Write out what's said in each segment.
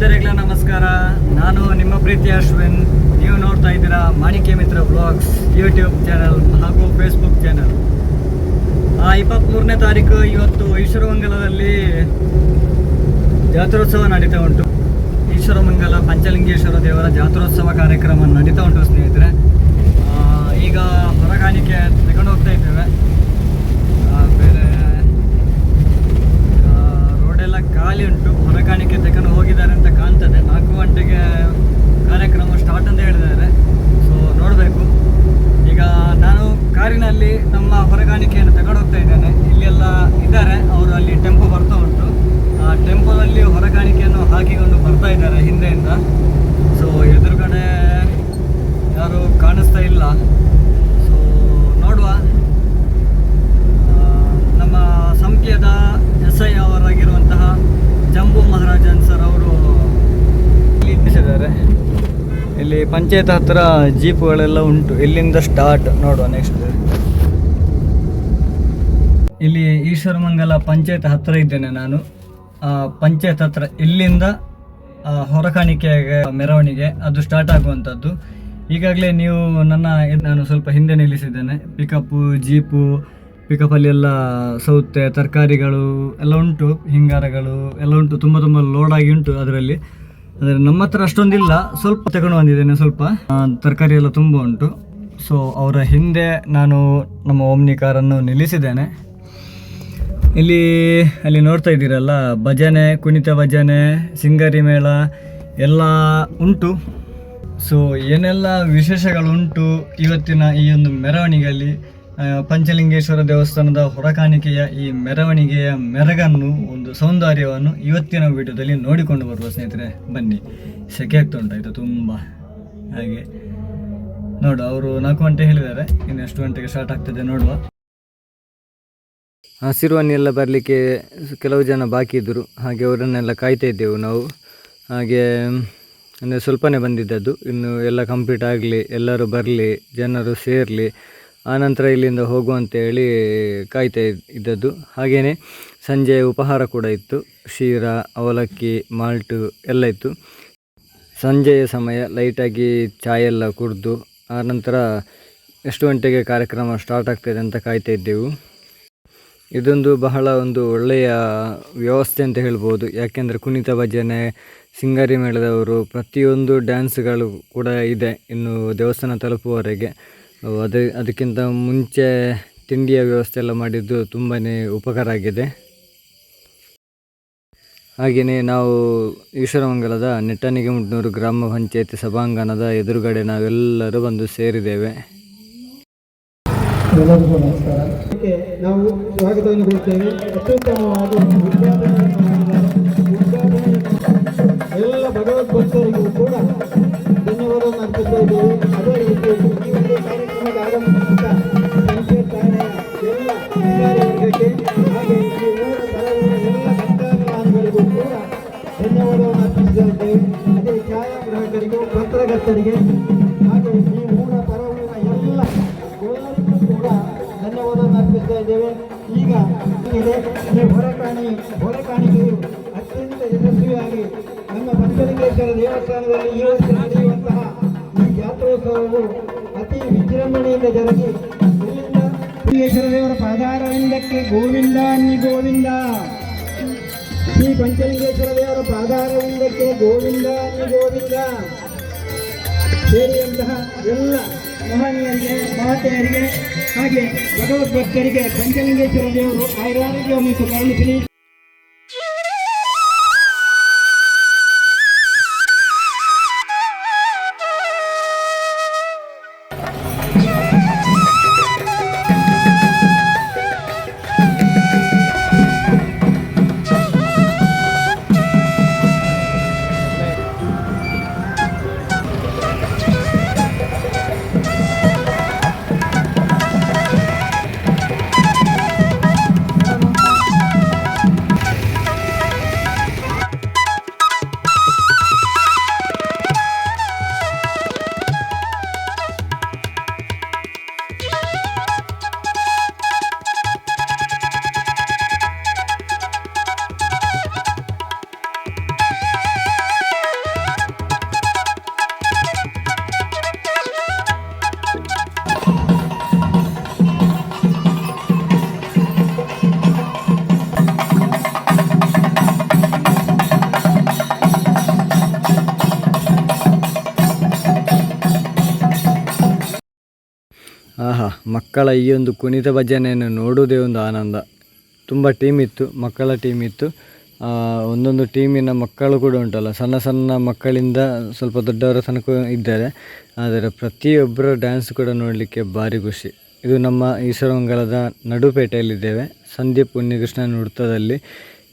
ಭಕ್ತರಿಗೆಲ್ಲ ನಮಸ್ಕಾರ. ನಾನು ನಿಮ್ಮ ಪ್ರೀತಿ ಅಶ್ವಿನ್. ನೀವು ನೋಡ್ತಾ ಇದ್ದೀರಾ Manikya Mitra blogs YouTube channel ಹಾಗೂ ಫೇಸ್ಬುಕ್ ಚಾನಲ್ ಇಪ್ಪತ್ತ್ಮೂರನೇ ತಾರೀಕು ಇವತ್ತು ಈಶ್ವರಮಂಗಲದಲ್ಲಿ ಜಾತ್ರೋತ್ಸವ ನಡೀತಾ ಉಂಟು. ಈಶ್ವರಮಂಗಲ ಪಂಚಲಿಂಗೇಶ್ವರ ದೇವರ ಜಾತ್ರೋತ್ಸವ ಕಾರ್ಯಕ್ರಮ ನಡೀತಾ ಉಂಟು ಸ್ನೇಹಿತರೆ. ಈಗ ಹೊರಗಾಣಿಕೆ ತಗೊಂಡು ಹೋಗ್ತಾ ಇದ್ದೇವೆ ಆ, ಬೇರೆ ಆ, ರೋಡೆಲ್ಲ ಖಾಲಿ ಉಂಟು. ಹೊರಗಾಣಿಕೆ ತಕೊಂಡು ಹೋಗಿದ್ದಾರೆ ಅಂತ ಕಾಣ್ತದೆ. ನಾಲ್ಕು ಗಂಟೆಗೆ ಕಾರ್ಯಕ್ರಮ ಸ್ಟಾರ್ಟ್ ಅಂತ ಹೇಳಿದ್ದಾರೆ. ಸೊ ನೋಡಬೇಕು. ಈಗ ನಾನು ಕಾರಿನಲ್ಲಿ ನಮ್ಮ ಹೊರಗಾಣಿಕೆಯನ್ನು ತಗೊಂಡು ಹೋಗ್ತಾ ಇದ್ದೇನೆ. ಇಲ್ಲೆಲ್ಲ ಇದ್ದಾರೆ. ಅವರು ಅಲ್ಲಿ ಟೆಂಪೋ ಬರ್ತಾ ಉಂಟು. ಆ ಟೆಂಪೋದಲ್ಲಿ ಹೊರಗಾಣಿಕೆಯನ್ನು ಹಾಕಿಕೊಂಡು ಬರ್ತಾ ಇದ್ದಾರೆ ಹಿಂದೆಯಿಂದ. ಸೊ ಎದುರುಗಡೆ ಯಾರು ಕಾಣಿಸ್ತಾ ಇಲ್ಲ. ಸೊ ನೋಡುವ. ನಮ್ಮ ಸಂಖ್ಯದ ಎಸ್ ಐ ಅವರಾಗಿರುವಂತಹ ಜಂಬೂ ಮಹಾರಾಜನ್ ಸರ್ ಅವರು ಇಲ್ಲಿ ನಿಲ್ಲಿಸಿದ್ದಾರೆ. ಇಲ್ಲಿ ಪಂಚಾಯತ್ ಹತ್ರ ಜೀಪ್ಗಳೆಲ್ಲ ಉಂಟು. ಇಲ್ಲಿಂದ ಸ್ಟಾರ್ಟ್ ನೋಡುವ ನೆಕ್ಸ್ಟ್ ಇಲ್ಲಿ ಈಶ್ವರಮಂಗಲ ಪಂಚಾಯತ್ ಹತ್ರ ಇದ್ದೇನೆ ನಾನು. ಪಂಚಾಯತ್ ಹತ್ರ ಇಲ್ಲಿಂದ ಹೊರಕಾಣಿಕೆಗೆ ಮೆರವಣಿಗೆ. ಅದು ಸ್ಟಾರ್ಟ್ ಆಗುವಂಥದ್ದು. ಈಗಾಗಲೇ ನೀವು ನನ್ನ ನಾನು ಸ್ವಲ್ಪ ಹಿಂದೆ ನಿಲ್ಲಿಸಿದ್ದೇನೆ. ಪಿಕಪ್ಪು ಜೀಪು ಪಿಕಪ್ಪಲ್ಲಿ ಎಲ್ಲ ಸೌತೆ, ತರಕಾರಿಗಳು ಎಲ್ಲ ಉಂಟು, ಹಿಂಗಾರಗಳು ಎಲ್ಲ ಉಂಟು, ತುಂಬ ತುಂಬ ಲೋಡ್ ಆಗಿ ಉಂಟು ಅದರಲ್ಲಿ. ಅಂದರೆ ನಮ್ಮ ಹತ್ರ ಅಷ್ಟೊಂದಿಲ್ಲ ಸ್ವಲ್ಪ ತಗೊಂಡು ಬಂದಿದ್ದೇನೆ ಸ್ವಲ್ಪ. ತರಕಾರಿ ಎಲ್ಲ ತುಂಬ ಉಂಟು. ಸೊ ಅವರ ಹಿಂದೆ ನಾನು ನಮ್ಮ ಓಮ್ನಿ ಕಾರನ್ನು ನಿಲ್ಲಿಸಿದ್ದೇನೆ. ಇಲ್ಲಿ, ಅಲ್ಲಿ ನೋಡ್ತಾ ಇದ್ದೀರಲ್ಲ, ಭಜನೆ, ಕುಣಿತ ಭಜನೆ, ಸಿಂಗರಿ ಮೇಳ ಎಲ್ಲ ಉಂಟು. ಸೊ ಏನೆಲ್ಲ ವಿಶೇಷಗಳುಂಟು ಇವತ್ತಿನ ಈ ಒಂದು ಮೆರವಣಿಗೆಯಲ್ಲಿ? ಪಂಚಲಿಂಗೇಶ್ವರ ದೇವಸ್ಥಾನದ ಹೊರಕಾಣಿಕೆಯ ಈ ಮೆರವಣಿಗೆಯ ಮೆರಗನ್ನು, ಒಂದು ಸೌಂದರ್ಯವನ್ನು ಇವತ್ತಿನ ವಿಡಿಯೋದಲ್ಲಿ ನೋಡಿಕೊಂಡು ಬರುವ ಸ್ನೇಹಿತರೆ, ಬನ್ನಿ. ಸೆಕೆ ಆಗ್ತಾ ಉಂಟಾಯ್ತು ತುಂಬ. ಹಾಗೆ. ನೋಡು, ಅವರು ನಾಲ್ಕು ಗಂಟೆ ಹೇಳಿದ್ದಾರೆ. ಇನ್ನು ಎಷ್ಟು ಗಂಟೆಗೆ ಸ್ಟಾರ್ಟ್ ಆಗ್ತದೆ ನೋಡುವ. ಹಸಿರುವನ್ನೆಲ್ಲ ಬರಲಿಕ್ಕೆ ಕೆಲವು ಜನ ಬಾಕಿ ಇದ್ದರು. ಹಾಗೆ ಅವರನ್ನೆಲ್ಲ ಕಾಯ್ತಾ ಇದ್ದೆವು ನಾವು. ಹಾಗೆ, ಅಂದರೆ ಸ್ವಲ್ಪನೇ ಬಂದಿದ್ದದ್ದು. ಇನ್ನು ಎಲ್ಲ ಕಂಪ್ಲೀಟ್ ಆಗಲಿ, ಎಲ್ಲರೂ ಬರಲಿ, ಜನರು ಸೇರಲಿ ಆನಂತರ ಇಲ್ಲಿಂದ ಹೋಗುವಂತೇಳಿ ಕಾಯ್ತಾ ಇದ್- ಇದ್ದದ್ದು. ಹಾಗೆಯೇ ಸಂಜೆ ಉಪಹಾರ ಕೂಡ ಇತ್ತು. ಶೀರಾ ಅವಲಕ್ಕಿ, ಮಾಲ್ಟು ಎಲ್ಲ ಇತ್ತು. ಸಂಜೆಯ ಸಮಯ ಲೈಟಾಗಿ ಚಾಯ್ ಎಲ್ಲ ಕುಡಿದು ಆನಂತರ ಎಷ್ಟು ಗಂಟೆಗೆ ಕಾರ್ಯಕ್ರಮ ಸ್ಟಾರ್ಟ್ ಆಗ್ತದೆ ಅಂತ ಕಾಯ್ತಾ ಇದ್ದೆವು. ಇದೊಂದು ಬಹಳ ಒಂದು ಒಳ್ಳೆಯ ವ್ಯವಸ್ಥೆ ಅಂತ ಹೇಳ್ಬೋದು. ಯಾಕೆಂದರೆ ಕುಣಿತ ಭಜನೆ, ಸಿಂಗಾರಿ ಮೇಳದವರು ಪ್ರತಿಯೊಂದು ಡ್ಯಾನ್ಸ್ಗಳು ಕೂಡ ಇದೆ ಇನ್ನು ದೇವಸ್ಥಾನ ತಲುಪುವವರೆಗೆ. ಅದೇ ಅದಕ್ಕಿಂತ ಮುಂಚೆ ತಿಂಡಿಯ ವ್ಯವಸ್ಥೆ ಎಲ್ಲ ಮಾಡಿದ್ದು ತುಂಬಾ ಉಪಕಾರ ಆಗಿದೆ. ಹಾಗೆಯೇ ನಾವು ಈಶ್ವರಮಂಗಲದ ನೆಟ್ಟನಿಗೆ ಮುಟ್ನೂರು ಗ್ರಾಮ ಪಂಚಾಯತಿ ಸಭಾಂಗಣದ ಎದುರುಗಡೆ ನಾವೆಲ್ಲರೂ ಬಂದು ಸೇರಿದ್ದೇವೆ. ಎಲ್ಲ ಭಗವದ್ಭಕ್ತರಿಗೂ ಠಾಣೆಯ ಎಲ್ಲ ಈ ಎಲ್ಲ ಕೂಡ ಧನ್ಯವಾದವನ್ನು ಅರ್ಪಿಸ್ತಾ ಇದ್ದೇವೆ ಅದೇ ಛಾಯಾಗ್ರಾಹಕರಿಗೂ ಪತ್ರಕರ್ತರಿಗೆ ಹಾಗೆ ಈ ಊರ ಪರವಿನ ಎಲ್ಲ ಕೂಡ ಧನ್ಯವಾದವನ್ನು ಅರ್ಪಿಸ್ತಾ ಈಗ ಇದೆ ಈ ಹೊರಕಾಣಿ ಅತ್ಯಂತ ಯಶಸ್ವಿಯಾಗಿ ನಮ್ಮ ಪಂಚಲಿಂಗೇಶ್ವರ ದೇವಸ್ಥಾನದಲ್ಲಿ ಈ ವರ್ಷ ನಡೆಯುವಂತಹ ಈ ಜಾತ್ರೋತ್ಸವವು ಅತಿ ವಿಜೃಂಭಣೆಯಿಂದ ಜರುಗಿ ದೇವರ ಪಾದಾರವಿಂದಕ್ಕೆ ಗೋವಿಂದ ಅನ್ನಿ ಗೋವಿಂದ. ಶ್ರೀ ಪಂಚಲಿಂಗೇಶ್ವರ ದೇವರ ಪಾದಾರವಿಂದಕ್ಕೆ ಗೋವಿಂದ ಅನ್ನಿ ಗೋವಿಂದ. ಸೇರಿದಂತಹ ಎಲ್ಲ ಮಹನೀಯರಿಗೆ, ಮಹತೆಯರಿಗೆ, ಹಾಗೆ ಭಗವದ್ಭಕ್ತರಿಗೆ ಪಂಚಲಿಂಗೇಶ್ವರ ದೇವರು ಆಯುರಾರೋಗ್ಯವನ್ನು ಕರುಣಿಸಲಿ. ಮಕ್ಕಳ ಈ ಒಂದು ಕುಣಿತ ಭಜನೆಯನ್ನು ನೋಡುವುದೇ ಒಂದು ಆನಂದ. ತುಂಬ ಟೀಮ್ ಇತ್ತು ಮಕ್ಕಳ ಟೀಮ್ ಇತ್ತು ಒಂದೊಂದು ಟೀಮಿನ ಮಕ್ಕಳು ಕೂಡ ಉಂಟಲ್ಲ, ಸಣ್ಣ ಸಣ್ಣ ಮಕ್ಕಳಿಂದ ಸ್ವಲ್ಪ ದೊಡ್ಡವರ ತನಕ ಇದ್ದಾರೆ. ಆದರೆ ಪ್ರತಿಯೊಬ್ಬರ ಡ್ಯಾನ್ಸ್ ಕೂಡ ನೋಡಲಿಕ್ಕೆ ಭಾರಿ ಖುಷಿ. ಇದು ನಮ್ಮ ಈಶ್ವರಮಂಗಲದ ನಡುಪೇಟೆಯಲ್ಲಿದ್ದೇವೆ ಸಂದೀಪ್ ಪುಣ್ಯಕೃಷ್ಣ ನೃತ್ಯದಲ್ಲಿ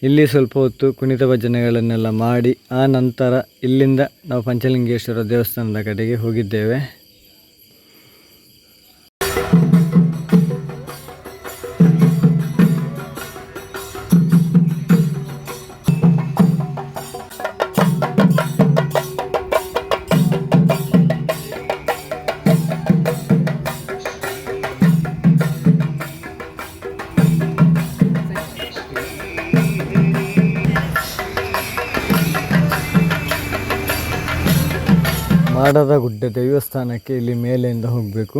ಇಲ್ಲಿ ಸ್ವಲ್ಪ ಹೊತ್ತು ಕುಣಿತ ಭಜನೆಗಳನ್ನೆಲ್ಲ ಮಾಡಿ, ಆ ನಂತರ ಇಲ್ಲಿಂದ ನಾವು ಪಂಚಲಿಂಗೇಶ್ವರ ದೇವಸ್ಥಾನದ ಕಡೆಗೆ ಹೋಗಿದ್ದೇವೆ. ಮಾಡದ ಗುಡ್ಡ ದೇವಸ್ಥಾನಕ್ಕೆ ಇಲ್ಲಿ ಮೇಲೆಯಿಂದ ಹೋಗಬೇಕು.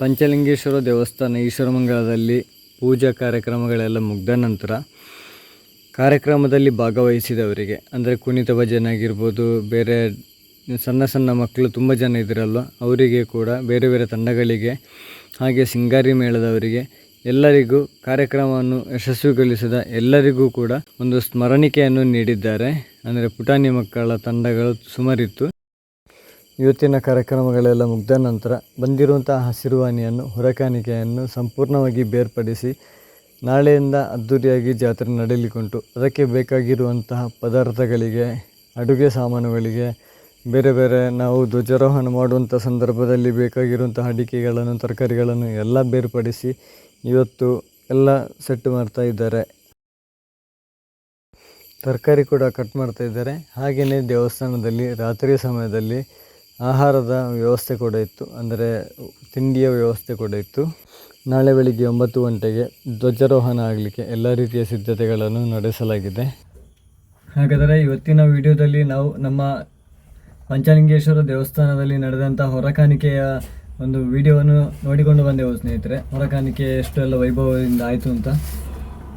ಪಂಚಲಿಂಗೇಶ್ವರ ದೇವಸ್ಥಾನ ಈಶ್ವರಮಂಗಲದಲ್ಲಿ ಪೂಜಾ ಕಾರ್ಯಕ್ರಮಗಳೆಲ್ಲ ಮುಗ್ದ ನಂತರ ಕಾರ್ಯಕ್ರಮದಲ್ಲಿ ಭಾಗವಹಿಸಿದವರಿಗೆ, ಅಂದರೆ ಕುಣಿತ ಭಜನೆ ಆಗಿರ್ಬೋದು, ಬೇರೆ ಸಣ್ಣ ಸಣ್ಣ ಮಕ್ಕಳು ತುಂಬ ಜನ ಇದ್ದಿರಲ್ವ ಅವರಿಗೆ ಕೂಡ ಬೇರೆ ಬೇರೆ ತಂಡಗಳಿಗೆ, ಹಾಗೆ ಸಿಂಗಾರಿ ಮೇಳದವರಿಗೆ ಎಲ್ಲರಿಗೂ ಕಾರ್ಯಕ್ರಮವನ್ನು ಯಶಸ್ವಿಗೊಳಿಸಿದ ಎಲ್ಲರಿಗೂ ಕೂಡ ಒಂದು ಸ್ಮರಣಿಕೆಯನ್ನು ನೀಡಿದ್ದಾರೆ. ಅಂದರೆ ಪುಟಾಣಿ ಮಕ್ಕಳ ತಂಡಗಳು ಸುಮಾರಿತ್ತು. ಇವತ್ತಿನ ಕಾರ್ಯಕ್ರಮಗಳೆಲ್ಲ ಮುಗ್ದ ನಂತರ ಬಂದಿರುವಂತಹ ಹಸಿರುವಾನಿಯನ್ನು ಹೊರಕಾಣಿಕೆಯನ್ನು ಸಂಪೂರ್ಣವಾಗಿ ಬೇರ್ಪಡಿಸಿ ನಾಳೆಯಿಂದ ಅದ್ದೂರಿಯಾಗಿ ಜಾತ್ರೆ ನಡೆಯಲಿಕ್ಕುಂಟು ಅದಕ್ಕೆ ಬೇಕಾಗಿರುವಂತಹ ಪದಾರ್ಥಗಳಿಗೆ, ಅಡುಗೆ ಸಾಮಾನುಗಳಿಗೆ, ಬೇರೆ ಬೇರೆ ನಾವು ಧ್ವಜಾರೋಹಣ ಮಾಡುವಂಥ ಸಂದರ್ಭದಲ್ಲಿ ಬೇಕಾಗಿರುವಂತಹ ಅಡಿಕೆಗಳನ್ನು, ತರಕಾರಿಗಳನ್ನು ಎಲ್ಲ ಬೇರ್ಪಡಿಸಿ ಇವತ್ತು ಎಲ್ಲ ಸೆಟ್ ಮಾಡ್ತಾ ಇದ್ದಾರೆ. ತರಕಾರಿ ಕೂಡ ಕಟ್ ಮಾಡ್ತಾ ಇದ್ದಾರೆ. ಹಾಗೆಯೇ ದೇವಸ್ಥಾನದಲ್ಲಿ ರಾತ್ರಿ ಸಮಯದಲ್ಲಿ ಆಹಾರದ ವ್ಯವಸ್ಥೆ ಕೂಡ ಇತ್ತು. ಅಂದರೆ ತಿಂಡಿಯ ವ್ಯವಸ್ಥೆ ಕೂಡ ಇತ್ತು. ನಾಳೆ ಬೆಳಿಗ್ಗೆ ಒಂಬತ್ತು ಗಂಟೆಗೆ ಧ್ವಜಾರೋಹಣ ಆಗಲಿಕ್ಕೆ ಎಲ್ಲ ರೀತಿಯ ಸಿದ್ಧತೆಗಳನ್ನು ನಡೆಸಲಾಗಿದೆ. ಹಾಗಾದರೆ ಇವತ್ತಿನ ವಿಡಿಯೋದಲ್ಲಿ ನಾವು ನಮ್ಮ ಪಂಚಲಿಂಗೇಶ್ವರ ದೇವಸ್ಥಾನದಲ್ಲಿ ನಡೆದಂಥ ಹೊರಕಾಣಿಕೆಯ ಒಂದು ವಿಡಿಯೋವನ್ನು ನೋಡಿಕೊಂಡು ಬಂದೆವು ಸ್ನೇಹಿತರೆ. ಹೊರಕಾಣಿಕೆ ಎಷ್ಟೆಲ್ಲ ವೈಭವದಿಂದ ಆಯಿತು ಅಂತ.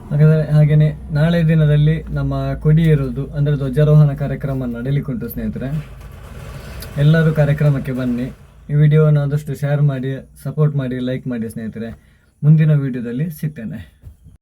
ಹಾಗಾದರೆ ಹಾಗೆಯೇ ನಾಳೆ ದಿನದಲ್ಲಿ ನಮ್ಮ ಕೊಡಿ ಇರೋದು ಅಂದರೆ ಧ್ವಜಾರೋಹಣ ಕಾರ್ಯಕ್ರಮ ನಡೀಲಿಕ್ಕುಂಟು ಸ್ನೇಹಿತರೆ. ಎಲ್ಲರೂ ಕಾರ್ಯಕ್ರಮಕ್ಕೆ ಬನ್ನಿ. ಈ ವಿಡಿಯೋವನ್ನು ಆದಷ್ಟು ಶೇರ್ ಮಾಡಿ ಸಪೋರ್ಟ್ ಮಾಡಿ ಲೈಕ್ ಮಾಡಿ ಸ್ನೇಹಿತರೆ. ಮುಂದಿನ ವಿಡಿಯೋದಲ್ಲಿ ಸಿಗ್ತೇನೆ.